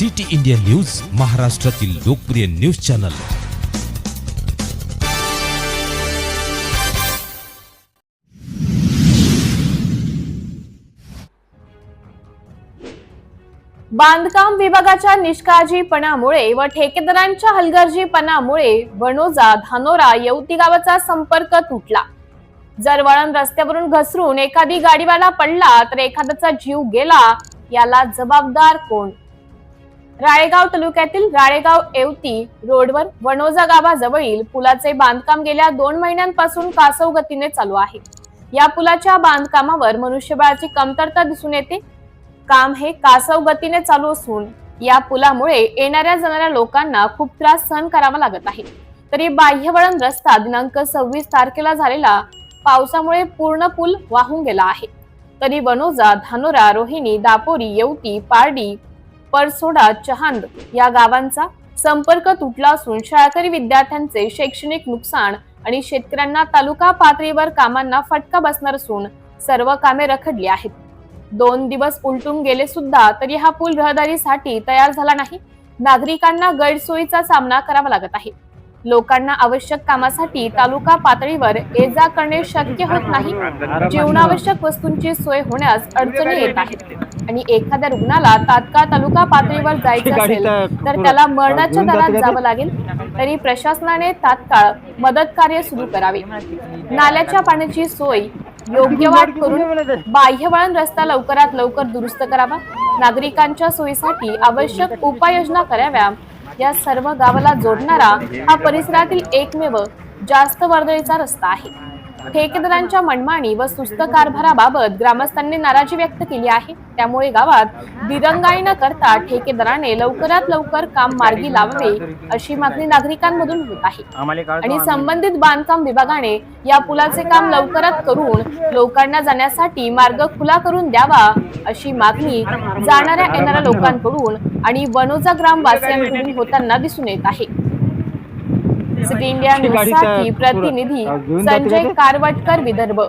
City India news महाराष्ट्रातील लोकप्रिय news channel. बांधकाम विभागाच्या निष्काळजीपणामुळे व ठेकेदारांच्या हलगर्जीपणामुळे वणोजा धानोरा येवती गावाचा संपर्क तुटला. जर वळण रस्त्यावरून घसरून एखादी गाडीवाला पडला तर एखाद्याचा जीव गेला याला जबाबदार कोण? राळेगाव तालुक्यातील राळेगाव येवती रोडवर वणोजा गावाजवळील पुलाचे बांधकाम गेल्या दोन महिन्यांपासून कासव गतीने चालू आहे. या पुलाच्या बांधकामावर मनुष्यबळाची कमतरता दिसून येते. काम हे कासव गतीने चालू असून या पुलामुळे येणाऱ्या जाणाऱ्या लोकांना खूप त्रास सहन करावा लागत आहे. तरी बाह्यवळण रस्ता दिनांक सव्वीस तारखेला झालेला पावसामुळे पूर्ण पूल वाहून गेला आहे. तरी वनोजा धानोरा रोहिणी दापोरी येवती पारडी परसोडा चहांद या गावांचा संपर्क तुटला असून शाळकरी विद्यार्थ्यांचे शैक्षणिक नुकसान आणि शेतकऱ्यांना तालुका पातळीवर कामांना फटका बसणार असून सर्व कामे रखडली आहेत. दोन दिवस उलटून गेले सुद्धा तरी हा पूल रहदारीसाठी तयार झाला नाही. नागरिकांना गैरसोयीचा सामना करावा लागत आहे. लोकांना आवश्यक कामासाठी तालुका पातळीवर ये जा करणे शक्य होत नाही. जीवनावश्यक वस्तूंची सोय होण्यास अडचणी येत आहेत. आणि एखाद्या रुग्णाला तात्काळ तालुका पातळीवर जायचं असेल तर त्याला मरणाच्या दरात जावं लागेल. तरी प्रशासनाने तात्काळ मदत कार्य सुरू करावे. नाल्याच्या पाण्याची सोय योग्य वाट करून बाह्यवळण रस्ता लवकरात लवकर दुरुस्त करावा. नागरिकांच्या सोयीसाठी आवश्यक उपाययोजना कराव्या. या सर्व गावाला जोडणारा हा परिसरातील एकमेव जास्त वर्दळीचा रस्ता आहे. ठेकेदारांच्या मनमानी व सुस्त कारभाराबाबत ग्रामस्थांनी नाराजी व्यक्त केली आहे. त्यामुळे गावात दिरंगाई न करता ठेकेदाराने लवकरात लवकर काम मार्गी लावावे अशी मागणी नागरिकांमधून होत आहे. आणि संबंधित बांधकाम विभागाने या पुलाचे काम लवकरात करून लोकांना जाण्यासाठी मार्ग खुला करून द्यावा अशी मागणी जाणाऱ्या येणाऱ्या लोकांकडून आणि वनोजा ग्रामवासियांकडून होताना दिसून येत आहे. सिटी इंडिया न्यूजसाठी प्रतिनिधी संजय कारवटकर विदर्भ.